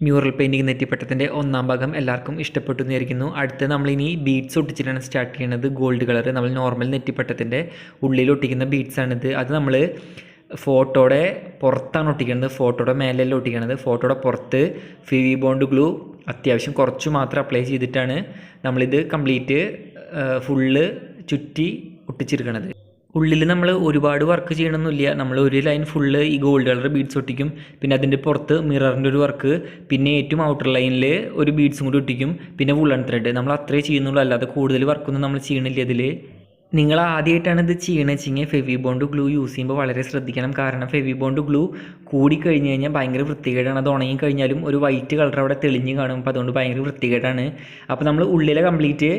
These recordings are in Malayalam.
മ്യൂറൽ പെയിന്റിങ് നെറ്റിപ്പട്ടത്തിന്റെ ഒന്നാം ഭാഗം എല്ലാവർക്കും ഇഷ്ടപ്പെട്ടു എന്നിരിക്കുന്നു അടുത്ത് നമ്മളിനി ബീഡ്സ് ഒട്ടിച്ചിട്ടാണ് സ്റ്റാർട്ട് ചെയ്യുന്നത് ഗോൾഡ് കളർ നമ്മൾ നോർമൽ നെറ്റിപ്പട്ടത്തിന്റെ ഉള്ളിൽ ഒട്ടിക്കുന്ന ബീഡ്സ് ആണിത്. അത് നമ്മൾ ഫോട്ടോയുടെ പുറത്താണ് ഒട്ടിക്കുന്നത്. ഫോട്ടോയുടെ മേലല്ല ഒട്ടിക്കുന്നത് ഫോട്ടോയുടെ പുറത്ത് ഫിവി ബോണ്ട് ഗ്ലൂ അത്യാവശ്യം കുറച്ച് മാത്രം അപ്ലൈ ചെയ്തിട്ടാണ് നമ്മളിത് കംപ്ലീറ്റ് ഫുള്ള് ചുറ്റി ഒട്ടിച്ചെടുക്കണത് ഉള്ളിൽ നമ്മൾ ഒരുപാട് വർക്ക് ചെയ്യണമെന്നില്ല നമ്മൾ ഒരു ലൈൻ ഫുള്ള് ഈ ഗോൾഡ് കളർ ബീഡ്സ് ഒട്ടിക്കും. പിന്നെ അതിന്റെ പുറത്ത് മിററിന്റെ ഒരു വർക്ക് പിന്നെ ഏറ്റവും ഔട്ടർ ലൈനിൽ ഒരു ബീഡ്സും കൂടി ഒട്ടിക്കും. പിന്നെ വുള്ളൺ ത്രെഡ് നമ്മൾ അത്രേ ചെയ്യുന്നുള്ളൂ. അല്ലാതെ കൂടുതൽ വർക്കൊന്നും നമ്മൾ ചെയ്യണില്ല ഇതിൽ നിങ്ങൾ ആദ്യമായിട്ടാണ് ഇത് ചെയ്യണമെച്ചെങ്കിൽ ഫെവി ബോണ്ട് ഗ്ലൂ യൂസ് ചെയ്യുമ്പോൾ വളരെ ശ്രദ്ധിക്കണം. കാരണം ഫെവി ബോണ്ട് ഗ്ലൂ കൂടി കഴിഞ്ഞ് കഴിഞ്ഞാൽ ഭയങ്കര വൃത്തികേടാണ്. അത് ഉണങ്ങി കഴിഞ്ഞാലും ഒരു വൈറ്റ് കളർ അവിടെ തെളിഞ്ഞ് കാണും. അപ്പോൾ അതുകൊണ്ട് ഭയങ്കര വൃത്തികേടാണ്. അപ്പോൾ നമ്മൾ ഉള്ളിലെ കംപ്ലീറ്റ്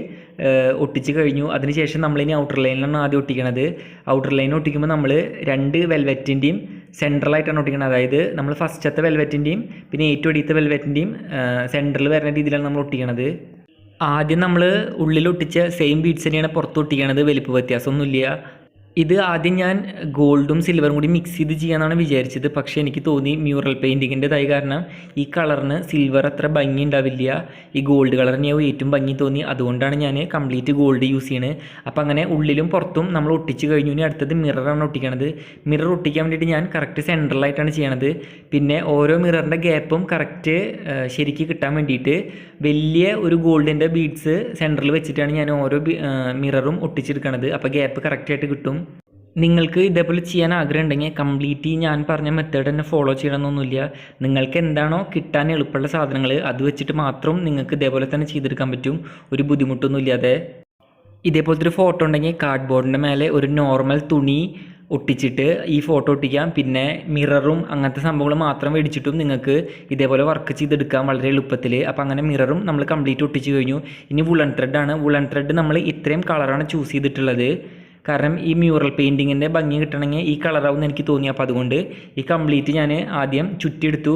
ഒട്ടിച്ച് കഴിഞ്ഞു. അതിനുശേഷം നമ്മളിനി ഔട്ടർ ലൈനിലാണ് ആദ്യം ഒട്ടിക്കണത്. ഔട്ടർ ലൈൻ ഒട്ടിക്കുമ്പോൾ നമ്മൾ രണ്ട് വെൽവെറ്റിന്റെയും സെൻട്രലായിട്ടാണ് ഒട്ടിക്കുന്നത് അതായത് നമ്മൾ ഫസ്റ്റത്തെ വെൽവെറ്റിന്റെയും പിന്നെ ഏറ്റവും അടിയത്തെ വെൽവെറ്റിന്റെയും സെൻട്രൽ വരുന്ന രീതിയിലാണ് നമ്മൾ ഒട്ടിക്കണത്. ആദ്യം നമ്മൾ ഉള്ളിൽ ഒട്ടിച്ച സെയിം ബീഡ്സ് തന്നെയാണ് പുറത്ത് ഒട്ടിക്കണത്. വലിപ്പ വ്യത്യാസമൊന്നുമില്ല. ഇത് ആദ്യം ഞാൻ ഗോൾഡും സിൽവറും കൂടി മിക്സ് ചെയ്ത് ചെയ്യാനാണ് വിചാരിച്ചത്. പക്ഷേ എനിക്ക് തോന്നി മ്യൂറൽ പെയിന്റിങ്ങിന്റെതായ കാരണം ഈ കളറിന് സിൽവർ അത്ര ഭംഗി ഉണ്ടാവില്ല. ഈ ഗോൾഡ് കളറിനെയാവും ഏറ്റവും ഭംഗി തോന്നി. അതുകൊണ്ടാണ് ഞാൻ കംപ്ലീറ്റ് ഗോൾഡ് യൂസ് ചെയ്യണത് അപ്പോൾ അങ്ങനെ ഉള്ളിലും പുറത്തും നമ്മൾ ഒട്ടിച്ച് കഴിഞ്ഞു. ഇനി അടുത്തത് മിററാണ് ഒട്ടിക്കണത്. മിറർ ഒട്ടിക്കാൻ വേണ്ടിയിട്ട് ഞാൻ കറക്റ്റ് സെൻട്രലായിട്ടാണ് ചെയ്യണത്. പിന്നെ ഓരോ മിററിന്റെ ഗ്യാപ്പും കറക്റ്റ് ശരിക്ക് കിട്ടാൻ വേണ്ടിയിട്ട് വലിയ ഒരു ഗോൾഡിന്റെ ബീഡ്സ് സെന്ററിൽ വെച്ചിട്ടാണ് ഞാൻ ഓരോ മിററും ഒട്ടിച്ചെടുക്കണത്. അപ്പോൾ ഗ്യാപ്പ് കറക്റ്റായിട്ട് കിട്ടും. നിങ്ങൾക്ക് ഇതേപോലെ ചെയ്യാൻ ആഗ്രഹം ഉണ്ടെങ്കിൽ കംപ്ലീറ്റ് ഞാൻ പറഞ്ഞ മെത്തേഡ് തന്നെ ഫോളോ ചെയ്യണമെന്നൊന്നുമില്ല. നിങ്ങൾക്ക് എന്താണോ കിട്ടാൻ എളുപ്പമുള്ള സാധനങ്ങൾ അത് വെച്ചിട്ട് മാത്രം നിങ്ങൾക്ക് ഇതേപോലെ തന്നെ ചെയ്തെടുക്കാൻ പറ്റും. ഒരു ബുദ്ധിമുട്ടൊന്നും ഇല്ലാതെ. ഇതേപോലത്തെ ഒരു ഫോട്ടോ ഉണ്ടെങ്കിൽ കാർഡ് ബോർഡിന്റെ മേലെ ഒരു നോർമൽ തുണി ഒട്ടിച്ചിട്ട് ഈ ഫോട്ടോ ഒട്ടിക്കാം. പിന്നെ മിററും അങ്ങനത്തെ സംഭവങ്ങൾ മാത്രം മേടിച്ചിട്ടും നിങ്ങൾക്ക് ഇതേപോലെ വർക്ക് ചെയ്തെടുക്കാം വളരെ എളുപ്പത്തിൽ. അപ്പോൾ അങ്ങനെ മിററും നമ്മൾ കംപ്ലീറ്റ് ഒട്ടിച്ച് കഴിഞ്ഞു. ഇനി വുളൺ ത്രെഡാണ് വുളൺ ത്രെഡ് നമ്മൾ ഇത്രയും കളറാണ് ചൂസ് ചെയ്തിട്ടുള്ളത്. കാരണം ഈ മ്യൂറൽ പെയിന്റിങ്ങിന്റെ ഭംഗി കിട്ടണമെങ്കിൽ ഈ കളറാവും എനിക്ക് തോന്നി. അപ്പോൾ അതുകൊണ്ട് ഈ കംപ്ലീറ്റ് ഞാൻ ആദ്യം ചുറ്റിയെടുത്തു.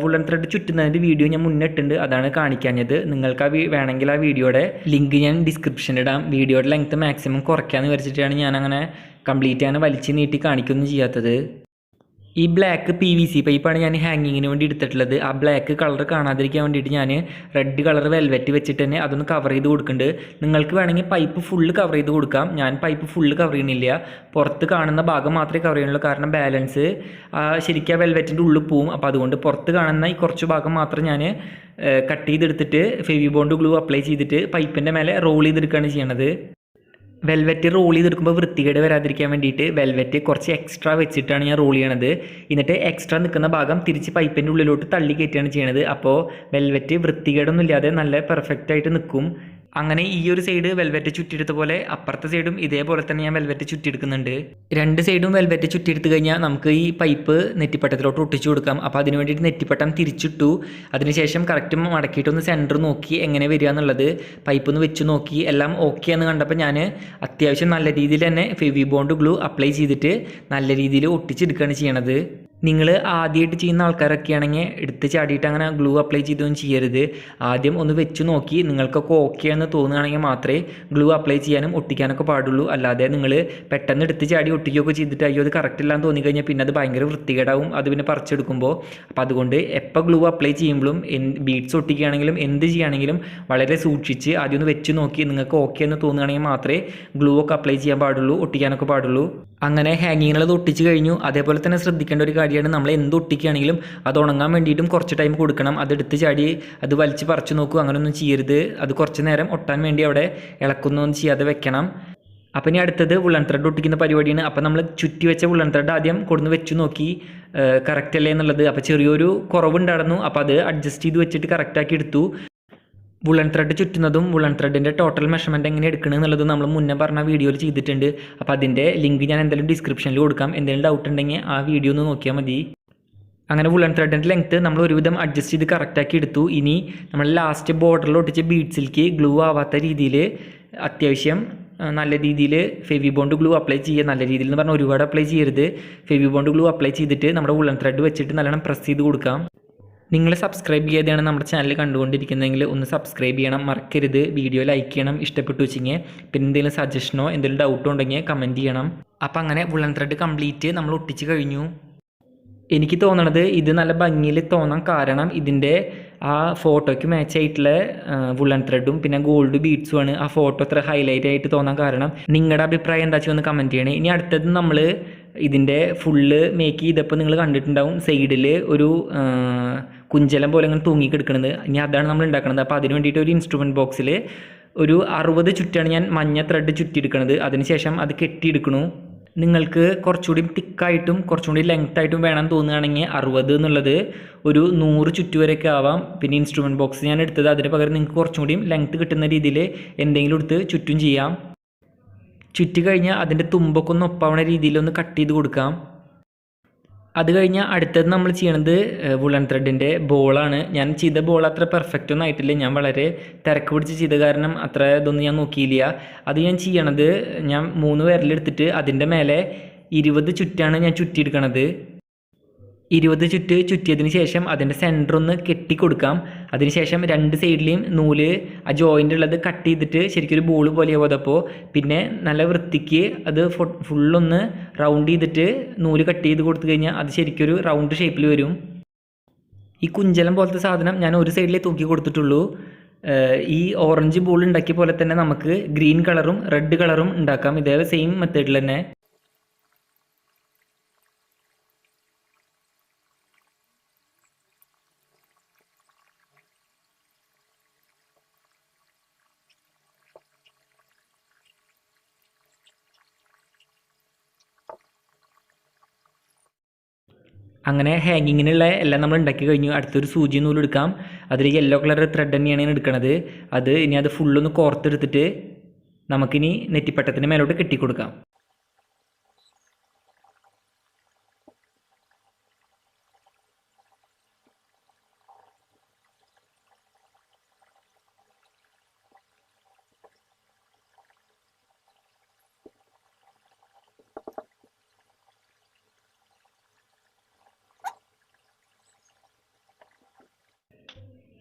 വുള്ളൻ ത്രെഡ് ചുറ്റുന്നതിന്റെ വീഡിയോ ഞാൻ മുന്നിട്ടുണ്ട് അതാണ് കാണിക്കാഞ്ഞത്. നിങ്ങൾക്ക് ആ വേണമെങ്കിൽ ആ വീഡിയോയുടെ ലിങ്ക് ഞാൻ ഡിസ്ക്രിപ്ഷനിൽ ഇടാം. വീഡിയോയുടെ ലെങ്ത്ത് മാക്സിമം കുറയ്ക്കാമെന്ന് വിചാരിച്ചിട്ടാണ് ഞാൻ അങ്ങനെ കംപ്ലീറ്റ് അങ്ങനെ വലിച്ചു നീട്ടി കാണിക്കൊന്നും ചെയ്യാത്തത്. ഈ ബ്ലാക്ക് പി വി സി പൈപ്പാണ് ഞാൻ ഹാങ്ങിങ്ങിന് വേണ്ടി എടുത്തിട്ടുള്ളത്. ആ ബ്ലാക്ക് കളർ കാണാതിരിക്കാൻ വേണ്ടിയിട്ട് ഞാൻ റെഡ് കളർ വെൽവെറ്റ് വെച്ചിട്ട് തന്നെ അതൊന്ന് കവർ ചെയ്ത് കൊടുക്കുന്നുണ്ട്. നിങ്ങൾക്ക് വേണമെങ്കിൽ പൈപ്പ് ഫുള്ള് കവർ ചെയ്ത് കൊടുക്കാം. ഞാൻ പൈപ്പ് ഫുള്ള് കവർ ചെയ്യുന്നില്ല. പുറത്ത് കാണുന്ന ഭാഗം മാത്രമേ കവർ ചെയ്യുന്നുള്ളൂ. കാരണം ബാലൻസ് ശരിക്കും ആ വെൽവെറ്റിന്റെ ഉള്ളിൽ പോവും. അപ്പോൾ അതുകൊണ്ട് പുറത്ത് കാണുന്ന ഈ കുറച്ച് ഭാഗം മാത്രം ഞാൻ കട്ട് ചെയ്തെടുത്തിട്ട് ഫെവി ബോണ്ട് ഗ്ലൂ അപ്ലൈ ചെയ്തിട്ട് പൈപ്പിന്റെ മേലെ റോൾ ചെയ്തെടുക്കുകയാണ് ചെയ്യണത്. വെൽവെറ്റ് റോൾ ചെയ്തെടുക്കുമ്പോൾ വൃത്തികേട് വരാതിരിക്കാൻ വേണ്ടിയിട്ട് വെൽവെറ്റ് കുറച്ച് എക്സ്ട്രാ വെച്ചിട്ടാണ് ഞാൻ റോൾ ചെയ്യണത്. എന്നിട്ട് എക്സ്ട്രാ നിൽക്കുന്ന ഭാഗം തിരിച്ച് പൈപ്പിന്റെ ഉള്ളിലോട്ട് തള്ളി കയറ്റുകയാണ് ചെയ്യണത്. അപ്പോൾ വെൽവെറ്റ് വൃത്തികേടൊന്നും ഇല്ലാതെ നല്ല പെർഫെക്റ്റ് ആയിട്ട് നിൽക്കും. അങ്ങനെ ഈ ഒരു സൈഡ് വെൽവെറ്റ് ചുറ്റിയെടുത്ത പോലെ അപ്പുറത്തെ സൈഡും ഇതേപോലെ തന്നെ ഞാൻ വെൽവെറ്റ് ചുറ്റിയെടുക്കുന്നുണ്ട്. രണ്ട് സൈഡും വെൽവെറ്റ് ചുറ്റിയെടുത്ത് കഴിഞ്ഞാൽ നമുക്ക് ഈ പൈപ്പ് നെറ്റിപ്പട്ടത്തിലോട്ട് ഒട്ടിച്ചു കൊടുക്കാം. അപ്പോൾ അതിന് വേണ്ടിയിട്ട് നെറ്റിപ്പട്ടം തിരിച്ചിട്ടു. അതിനുശേഷം കറക്റ്റ് മടക്കിയിട്ടൊന്ന് സെന്റർ നോക്കി എങ്ങനെ വരിക എന്നുള്ളത് പൈപ്പ് ഒന്ന് വെച്ച് നോക്കി എല്ലാം ഓക്കെ എന്ന് കണ്ടപ്പോൾ ഞാൻ അത്യാവശ്യം നല്ല രീതിയിൽ തന്നെ ഫെവി ബോണ്ട് ഗ്ലൂ അപ്ലൈ ചെയ്തിട്ട് നല്ല രീതിയിൽ ഒട്ടിച്ചെടുക്കുകയാണ് ചെയ്യണത്. നിങ്ങൾ ആദ്യമായിട്ട് ചെയ്യുന്ന ആൾക്കാരൊക്കെ ആണെങ്കിൽ എടുത്ത് ചാടിയിട്ട് അങ്ങനെ ഗ്ലൂ അപ്ലൈ ചെയ്തൊന്നും ചെയ്യരുത്. ആദ്യം ഒന്ന് വെച്ച് നോക്കി നിങ്ങൾക്കൊക്കെ ഓക്കെ എന്ന് തോന്നുകയാണെങ്കിൽ മാത്രമേ ഗ്ലൂ അപ്ലൈ ചെയ്യാനും ഒട്ടിക്കാനൊക്കെ പാടുള്ളൂ. അല്ലാതെ നിങ്ങൾ പെട്ടെന്ന് എടുത്ത് ചാടി ഒട്ടിക്കുകയൊക്കെ ചെയ്തിട്ട് അയ്യോ അത് കറക്റ്റ് ഇല്ലാന്ന് തോന്നിക്കഴിഞ്ഞാൽ പിന്നെ അത് ഭയങ്കര വൃത്തികേടാവും. അത് പിന്നെ പറിച്ചെടുക്കുമ്പോൾ അപ്പോൾ അതുകൊണ്ട് എപ്പോൾ ഗ്ലൂ അപ്ലൈ ചെയ്യുമ്പോഴും ബീഡ്സ് ഒട്ടിക്കുകയാണെങ്കിലും എന്ത് ചെയ്യുകയാണെങ്കിലും വളരെ സൂക്ഷിച്ച് ആദ്യം ഒന്ന് വെച്ച് നോക്കി നിങ്ങൾക്ക് ഓക്കെ എന്ന് തോന്നുകയാണെങ്കിൽ മാത്രമേ ഗ്ലൂ ഒക്കെ അപ്ലൈ ചെയ്യാൻ പാടുള്ളൂ ഒട്ടിക്കാനൊക്കെ പാടുള്ളൂ. അങ്ങനെ ഹാങ്ങിങ്ങുള്ളത് ഒട്ടിച്ച് കഴിഞ്ഞു. അതേപോലെ തന്നെ ശ്രദ്ധിക്കേണ്ട ഒരു കാര്യമാണ് നമ്മൾ എന്ത് ഒട്ടിക്കുകയാണെങ്കിലും അത് ഉണങ്ങാൻ വേണ്ടിയിട്ടും കുറച്ച് ടൈം കൊടുക്കണം. അത് എടുത്ത് ചാടി അത് വലിച്ച് പറിച്ചു നോക്കൂ. അങ്ങനെയൊന്നും ചെയ്യരുത്. അത് കുറച്ച് നേരം ഒട്ടാൻ വേണ്ടി അവിടെ ഇളക്കുന്നൊന്നും ചെയ്യാതെ വെക്കണം. അപ്പം ഇനി അടുത്തത് വുള്ളൻ ത്രെഡ് ഒട്ടിക്കുന്ന പരിപാടിയാണ്. അപ്പം നമ്മൾ ചുറ്റി വെച്ച വുള്ളൻ ത്രെഡ് ആദ്യം കൊടുന്ന് വെച്ച് നോക്കി. കറക്റ്റ് അല്ലേ എന്നുള്ളത്. അപ്പോൾ ചെറിയൊരു കുറവുണ്ടായിരുന്നു. അപ്പോൾ അത് അഡ്ജസ്റ്റ് ചെയ്ത് വെച്ചിട്ട് കറക്റ്റാക്കി എടുത്തു. വുളൺ ത്രെഡ് ചുറ്റുന്നതും വുളൺ ത്രെഡിന്റെ ടോട്ടൽ മെഷർമെന്റ് എങ്ങനെ എടുക്കണം എന്നുള്ളത് നമ്മൾ മുന്നേ പറഞ്ഞ വീഡിയോയിൽ ചെയ്തിട്ടുണ്ട്. അപ്പോൾ അതിന്റെ ലിങ്ക് ഞാൻ എന്തായാലും ഡിസ്ക്രിപ്ഷനിൽ കൊടുക്കാം. എന്തെങ്കിലും ഡൗട്ട് ഉണ്ടെങ്കിൽ ആ വീഡിയോ ഒന്ന് നോക്കിയാൽ മതി. അങ്ങനെ വുളൺ ത്രെഡിന്റെ ലെങ്ത്ത് നമ്മൾ ഒരുവിധം അഡ്ജസ്റ്റ് ചെയ്ത് കറക്റ്റാക്കി എടുത്തു. ഇനി നമ്മൾ ലാസ്റ്റ് ബോർഡറിൽ ഒട്ടിച്ച ബീഡ്സിലേക്ക് ഗ്ലൂ ആവാത്ത രീതിയിൽ അത്യാവശ്യം നല്ല രീതിയിൽ ഫെവി ബോണ്ട് ഗ്ലൂ അപ്ലൈ ചെയ്യുക നല്ല രീതിയിൽ എന്ന് പറഞ്ഞാൽ ഒരുപാട് അപ്ലൈ ചെയ്യരുത്. ഫെവി ബോണ്ട് ഗ്ലൂ അപ്ലൈ ചെയ്തിട്ട് നമ്മുടെ വുളൺ ത്രെഡ് വെച്ചിട്ട് നല്ലോണം പ്രസ് ചെയ്ത് കൊടുക്കാം. നിങ്ങൾ സബ്സ്ക്രൈബ് ചെയ്യാതെയാണ് നമ്മുടെ ചാനൽ കണ്ടുകൊണ്ടിരിക്കുന്നതെങ്കിൽ ഒന്ന് സബ്സ്ക്രൈബ് ചെയ്യണം. മറക്കരുത്. വീഡിയോ ലൈക്ക് ചെയ്യണം. ഇഷ്ടപ്പെട്ടു വെച്ചെങ്കിൽ പിന്നെ എന്തെങ്കിലും സജഷനോ എന്തെങ്കിലും ഡൗട്ടോ ഉണ്ടെങ്കിൽ കമന്റ് ചെയ്യണം. അപ്പോൾ അങ്ങനെ വുളൺ ത്രെഡ് കംപ്ലീറ്റ് നമ്മൾ ഒട്ടിച്ച് കഴിഞ്ഞു. എനിക്ക് തോന്നണത് ഇത് നല്ല ഭംഗിയിൽ തോന്നാൻ കാരണം ഇതിന്റെ ആ ഫോട്ടോയ്ക്ക് മാച്ച് ആയിട്ടുള്ള വുളൺ ത്രെഡും പിന്നെ ഗോൾഡ് ബീഡ്സുമാണ് ആ ഫോട്ടോ അത്ര ഹൈലൈറ്റ് ആയിട്ട് തോന്നാൻ കാരണം. നിങ്ങളുടെ അഭിപ്രായം എന്താ വെച്ചാൽ ഒന്ന് കമന്റ് ചെയ്യണേ. ഇനി അടുത്തത് നമ്മൾ ഇതിന്റെ ഫുള്ള് മേക്ക് ചെയ്തപ്പോൾ നിങ്ങൾ കണ്ടിട്ടുണ്ടാവും സൈഡിൽ ഒരു കുഞ്ചലം പോലെ അങ്ങനെ തൂങ്ങി കിടക്കുന്നത് ഇനി അതാണ് നമ്മൾ ഉണ്ടാക്കുന്നത് അപ്പോൾ അതിന് വേണ്ടിയിട്ട് ഒരു ഇൻസ്ട്രുമെന്റ് ബോക്സിൽ ഒരു അറുപത് ചുറ്റാണ് ഞാൻ മഞ്ഞ ത്രെഡ് ചുറ്റിയെടുക്കുന്നത് അതിനുശേഷം അത് കെട്ടിയെടുക്കണു. നിങ്ങൾക്ക് കുറച്ചുകൂടി തിക്കായിട്ടും കുറച്ചുകൂടി ലെങ്ത് ആയിട്ടും വേണം തോന്നുകയാണെങ്കിൽ അറുപത് എന്നുള്ളത് ഒരു നൂറ് ചുറ്റു വരെയൊക്കെ ആവാം. പിന്നെ ഇൻസ്ട്രുമെന്റ് ബോക്സ് ഞാൻ എടുത്തത് അതിന് പകരം നിങ്ങൾക്ക് കുറച്ചും കൂടി ലെങ്ത് കിട്ടുന്ന രീതിയിൽ എന്തെങ്കിലും എടുത്ത് ചുറ്റും ചെയ്യാം. ചുറ്റി കഴിഞ്ഞാൽ അതിന്റെ തുമ്പൊക്കെ ഒന്ന് ഒപ്പാവണ രീതിയിലൊന്ന് കട്ട് ചെയ്ത് കൊടുക്കാം. അത് കഴിഞ്ഞാൽ അടുത്തത് നമ്മൾ ചെയ്യണത് വുളൻ ത്രെഡിന്റെ ബോളാണ്. ഞാൻ ചെയ്ത ബോൾ അത്ര പെർഫെക്റ്റ് ഒന്നും ആയിട്ടില്ല. ഞാൻ വളരെ തിരക്ക് പിടിച്ച് ചെയ്ത കാരണം അത്ര ഇതൊന്നും ഞാൻ നോക്കിയില്ല. അത് ഞാൻ ചെയ്യണത് ഞാൻ മൂന്ന് വിരലെടുത്തിട്ട് അതിന്റെ മേലെ ഇരുപത് ചുറ്റാണ് ഞാൻ ചുറ്റിയെടുക്കണത്. ഇരുപത് ചുറ്റ് ചുറ്റിയതിന് ശേഷം അതിന്റെ സെന്റർ ഒന്ന് കെട്ടി കൊടുക്കാം അതിനുശേഷം രണ്ട് സൈഡിലെയും നൂൽ ആ ജോയിന്റ് ഉള്ളത് കട്ട് ചെയ്തിട്ട് ശരിക്കും ഒരു ബോൾ പോലെ പോയതപ്പോൾ പിന്നെ നല്ല വൃത്തിക്ക് അത് ഫുള്ളൊന്ന് റൗണ്ട് ചെയ്തിട്ട് നൂൽ കട്ട് ചെയ്ത് കൊടുത്തു കഴിഞ്ഞാൽ അത് ശരിക്കും ഒരു റൗണ്ട് ഷേപ്പിൽ വരും. ഈ കുഞ്ചലം പോലത്തെ സാധനം ഞാൻ ഒരു സൈഡിലേ തൂക്കി കൊടുത്തിട്ടുള്ളൂ. ഈ ഓറഞ്ച് ബോൾ ഉണ്ടാക്കിയ പോലെ തന്നെ നമുക്ക് ഗ്രീൻ കളറും റെഡ് കളറും ഉണ്ടാക്കാം. ഇതേ സെയിം മെത്തേഡിൽ തന്നെ. അങ്ങനെ ഹാങ്ങിങ്ങിനുള്ള എല്ലാം നമ്മൾ ഉണ്ടാക്കി കഴിഞ്ഞു. അടുത്തൊരു സൂചി നൂൽ എടുക്കാം. അതിൽ യെല്ലോ കളർ ത്രെഡ് തന്നെയാണ് ഞാൻ എടുക്കുന്നത് അത് ഇനി അത് ഫുള്ളൊന്ന് കോർത്തെടുത്തിട്ട് നമുക്കിനി നെറ്റിപ്പട്ടത്തിന് മേലോട്ട് കെട്ടിക്കൊടുക്കാം.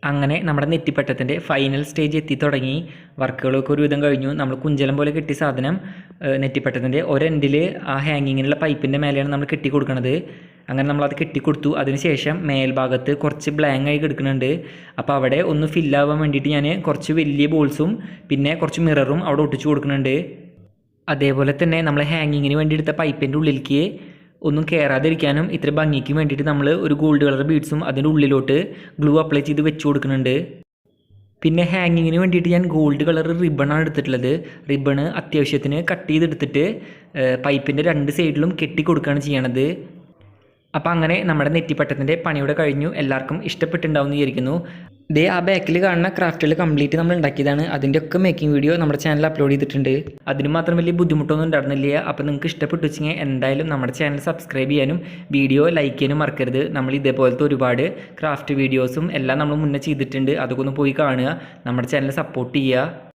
അങ്ങനെ നമ്മുടെ നെറ്റിപ്പട്ടത്തിന്റെ ഫൈനൽ സ്റ്റേജ് എത്തി തുടങ്ങി. വർക്കുകളൊക്കെ ഒരുവിധം കഴിഞ്ഞു. നമ്മൾ കുഞ്ചലം പോലെ കിട്ടിയ സാധനം നെറ്റിപ്പട്ടത്തിന്റെ ഒരെൻഡിൽ ആ ഹാങ്ങിങ്ങിനുള്ള പൈപ്പിന്റെ മേലെയാണ് നമ്മൾ കെട്ടി കൊടുക്കുന്നത് അങ്ങനെ നമ്മളത് കെട്ടിക്കൊടുത്തു. അതിനുശേഷം മേൽഭാഗത്ത് കുറച്ച് ബ്ലാങ്ക് ആയി കിടക്കുന്നുണ്ട്. അപ്പോൾ അവിടെ ഒന്ന് ഫില്ലാവാൻ വേണ്ടിയിട്ട് ഞാൻ കുറച്ച് വലിയ ബോൾസും പിന്നെ കുറച്ച് മിററും അവിടെ ഒട്ടിച്ചു കൊടുക്കുന്നുണ്ട്. അതേപോലെ തന്നെ നമ്മൾ ഹാങ്ങിങ്ങിന് വേണ്ടി എടുത്ത പൈപ്പിന്റെ ഉള്ളിലേക്ക് ഒന്നും കയറാതിരിക്കാനും ഇത്ര ഭംഗിക്ക് വേണ്ടിയിട്ട് നമ്മൾ ഒരു ഗോൾഡ് കളർ ബീഡ്സും അതിന്റെ ഉള്ളിലോട്ട് ഗ്ലൂ അപ്ലൈ ചെയ്ത് വെച്ച് കൊടുക്കുന്നുണ്ട്. പിന്നെ ഹാങ്ങിങ്ങിന് വേണ്ടിയിട്ട് ഞാൻ ഗോൾഡ് കളർ റിബണാണ് എടുത്തിട്ടുള്ളത്. റിബണ് അത്യാവശ്യത്തിന് കട്ട് ചെയ്തെടുത്തിട്ട് പൈപ്പിന്റെ രണ്ട് സൈഡിലും കെട്ടി കൊടുക്കുകയാണ് ചെയ്യണത്. അപ്പോൾ അങ്ങനെ നമ്മുടെ നെറ്റിപ്പട്ടത്തിന്റെ പണിയോടെ കഴിഞ്ഞു. എല്ലാവർക്കും ഇഷ്ടപ്പെട്ടുണ്ടാവും എന്ന് വിചാരിക്കുന്നു. ദേ ആ ബാക്കിൽ കാണുന്ന ക്രാഫ്റ്റുകൾ കംപ്ലീറ്റ് നമ്മൾ ഉണ്ടാക്കിയതാണ്. അതിന്റെ ഒക്കെ മേക്കിംഗ് വീഡിയോ നമ്മുടെ ചാനൽ അപ്ലോഡ് ചെയ്തിട്ടുണ്ട്. അതിന് മാത്രം വലിയ ബുദ്ധിമുട്ടൊന്നും ഉണ്ടായിരുന്നില്ല. അപ്പോൾ നിങ്ങൾക്ക് ഇഷ്ടപ്പെട്ടു വെച്ചെങ്കിൽ എന്തായാലും നമ്മുടെ ചാനൽ സബ്സ്ക്രൈബ് ചെയ്യാനും വീഡിയോ ലൈക്ക് ചെയ്യാനും മറക്കരുത്. നമ്മൾ ഇതേപോലത്തെ ഒരുപാട് ക്രാഫ്റ്റ് വീഡിയോസും എല്ലാം നമ്മൾ മുന്നേ ചെയ്തിട്ടുണ്ട്. അതൊക്കെ ഒന്ന് പോയി കാണുക. നമ്മുടെ ചാനൽ സപ്പോർട്ട് ചെയ്യുക.